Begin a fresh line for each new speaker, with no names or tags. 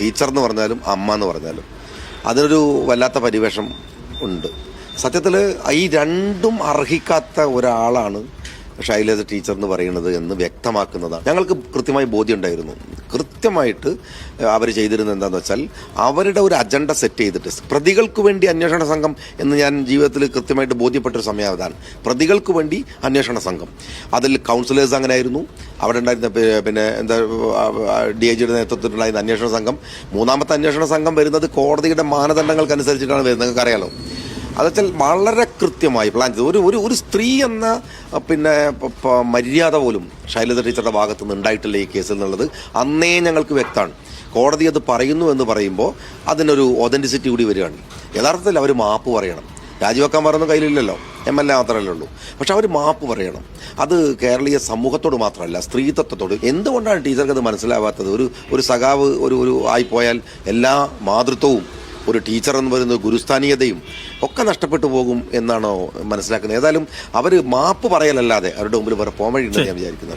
Teacher എന്ന് പറഞ്ഞാലും അമ്മ എന്ന് പറഞ്ഞാലും അതിനൊരു വല്ലാത്ത പരിവേഷം ഉണ്ട്. സത്യത്തിൽ ഈ രണ്ടും അർഹിക്കാത്ത ഒരാളാണ് ശൈലജ ടീച്ചർ എന്ന് പറയുന്നത് എന്ന് വ്യക്തമാക്കുന്നതാണ്. ഞങ്ങൾക്ക് കൃത്യമായി ബോധ്യമുണ്ടായിരുന്നു. കൃത്യമായിട്ട് അവർ ചെയ്തിരുന്നത് എന്താണെന്ന് വെച്ചാൽ അവരുടെ ഒരു അജണ്ട സെറ്റ് ചെയ്തിട്ട് പ്രതികൾക്ക് വേണ്ടി അന്വേഷണ സംഘം എന്ന് ഞാൻ ജീവിതത്തിൽ കൃത്യമായിട്ട് ബോധ്യപ്പെട്ടൊരു സമയമാണ് പ്രതികൾക്ക് വേണ്ടി അന്വേഷണ സംഘം. അതിൽ കൗൺസിലേഴ്സ് അങ്ങനെ ആയിരുന്നു അവിടെ ഉണ്ടായിരുന്ന പിന്നെ എന്താ ഡി ഐ ജിയുടെ നേതൃത്വത്തിലുണ്ടായിരുന്ന അന്വേഷണ സംഘം. മൂന്നാമത്തെ അന്വേഷണ സംഘം വരുന്നത് കോടതിയുടെ മാനദണ്ഡങ്ങൾക്കനുസരിച്ചിട്ടാണ് വരുന്നത്. നിങ്ങൾക്ക് അതെച്ചാൽ വളരെ കൃത്യമായി പ്ലാൻ ചെയ്തു. ഒരു ഒരു ഒരു സ്ത്രീ എന്ന പിന്നെ മര്യാദ പോലും ശൈലജ ടീച്ചറുടെ ഭാഗത്തു നിന്ന് ഉണ്ടായിട്ടില്ല ഈ കേസിൽ എന്നുള്ളത്. അന്നേ ഞങ്ങൾക്ക് വ്യക്തമാണ്. കോടതി അത് പറയുന്നു എന്ന് പറയുമ്പോൾ അതിനൊരു ഒതന്റിസിറ്റി കൂടി വരികയാണ്. യഥാർത്ഥത്തിൽ അവർ മാപ്പ് പറയണം. രാജിവെക്കാൻ പറയുന്ന കയ്യിലില്ലല്ലോ. എം എൽ എ മാത്രമല്ലേ ഉള്ളൂ. പക്ഷെ അവർ മാപ്പ് പറയണം. അത് കേരളീയ സമൂഹത്തോട് മാത്രമല്ല സ്ത്രീതത്വത്തോട് എന്തുകൊണ്ടാണ് ടീച്ചർക്ക് അത് മനസ്സിലാവാത്തത്? ഒരു ഒരു സഖാവ് ഒരു ഒരു ആയിപ്പോയാൽ എല്ലാ മാതൃത്വവും ഒരു ടീച്ചർ എന്ന് പറയുന്നത് ഗുരുസ്ഥാനീയതയും ഒക്കെ നഷ്ടപ്പെട്ടു പോകും എന്നാണോ മനസ്സിലാക്കുന്നത്? ഏതായാലും അവർ മാപ്പ് പറയലല്ലാതെ അവരുടെ മുമ്പിൽ വേറെ പോകാൻ വഴിയുണ്ടെന്ന് ഞാൻ വിചാരിക്കുന്നില്ല.